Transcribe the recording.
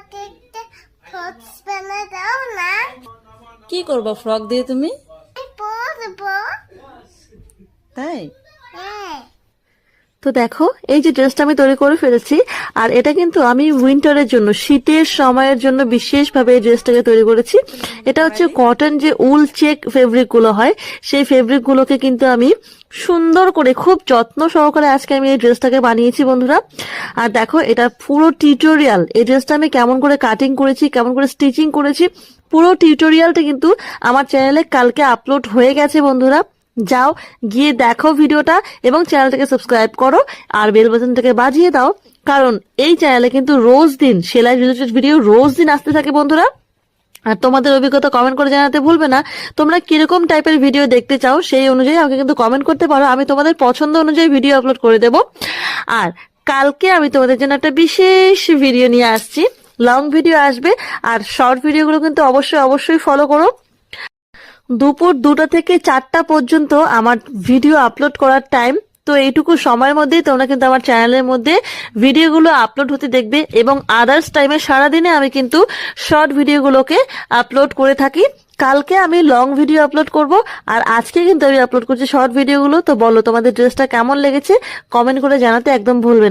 আমাকে একটা ফ্রকস বানিয়ে দাও না। কি করব ফ্রক দিয়ে তুমি? পরবো তাই? তো দেখো, এই যে ড্রেসটা আমি তৈরি করে ফেলেছি, আর এটা কিন্তু আমি উইন্টারের জন্য, শীতের সময়ের জন্য বিশেষভাবে এই ড্রেসটাকে তৈরি করেছি। এটা হচ্ছে কটন যে উল চেক ফেব্রিকগুলো হয়, সেই ফেব্রিক গুলোকে কিন্তু আমি সুন্দর করে, খুব যত্ন সহকারে আজকে আমি এই ড্রেসটাকে বানিয়েছি বন্ধুরা। আর দেখো, এটা পুরো টিউটোরিয়াল এই ড্রেসটা আমি কেমন করে কাটিং করেছি, কেমন করে স্টিচিং করেছি, পুরো টিউটোরিয়ালটা কিন্তু আমার চ্যানেলে কালকে আপলোড হয়ে গেছে বন্ধুরা। যাও, গিয়ে দেখো ভিডিওটা এবং চ্যানেলটাকে সাবস্ক্রাইব করো আর বেল বাটনটাকে বাজিয়ে দাও। কারণ এই চ্যানেলে কিন্তু রোজ দিন, সেলাই রিলেটেড ভিডিও রোজ দিন আসতে থাকে বন্ধুরা। আর তোমাদের অভিজ্ঞতা কমেন্ট করে জানাতে ভুলবে না। তোমরা কীরকম টাইপের ভিডিও দেখতে চাও সেই অনুযায়ী আমাকে কিন্তু কমেন্ট করতে পারো। আমি তোমাদের পছন্দ অনুযায়ী ভিডিও আপলোড করে দেব। আর কালকে আমি তোমাদের জন্য একটা বিশেষ ভিডিও নিয়ে আসছি। লং ভিডিও আসবে। আর শর্ট ভিডিওগুলো কিন্তু অবশ্যই অবশ্যই ফলো করো। দুপুর দুটো থেকে চারটা পর্যন্ত আমার ভিডিও আপলোড করার টাইম তো এইটুকু সময়ের মধ্যেই তোমরা কিন্তু আমার চ্যানেলের মধ্যে ভিডিওগুলো আপলোড হতে দেখবে এবং আদার্স টাইমে সারাদিনে আমি কিন্তু শর্ট ভিডিওগুলোকে আপলোড করে থাকি। কালকে আমি লং ভিডিও আপলোড করব আর আজকে কিন্তু আমি আপলোড করছি শর্ট ভিডিওগুলো তো বলো তোমাদের ড্রেসটা কেমন লেগেছে? কমেন্ট করে জানাতে একদম ভুলবে না।